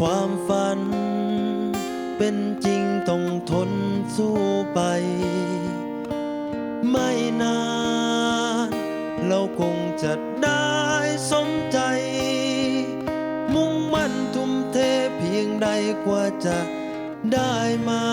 ความฝัน เป็นจริงต้องทนสู้ไป ไม่นาน เราคงจะได้สมใจ มุ่งมั่นทุ่มเทเพียงใดกว่าจะได้มา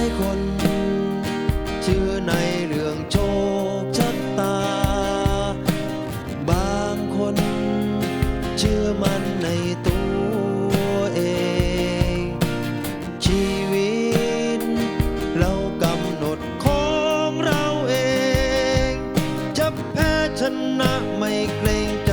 ายคน เชื่อในเรื่องโชคชะตา บางคน เชื่อมันในตัวเอง ชีวิต เรากำหนดของเราเอง จะแพ้ชนะไม่เกรงจ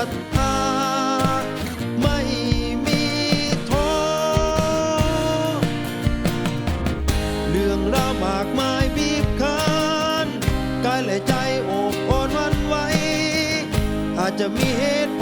รัทธาไม่มีท้อเรื่องราวมากมายบีบคั้นกายและใจโอบอ่อนวันไหวอาจจะมีเหตุ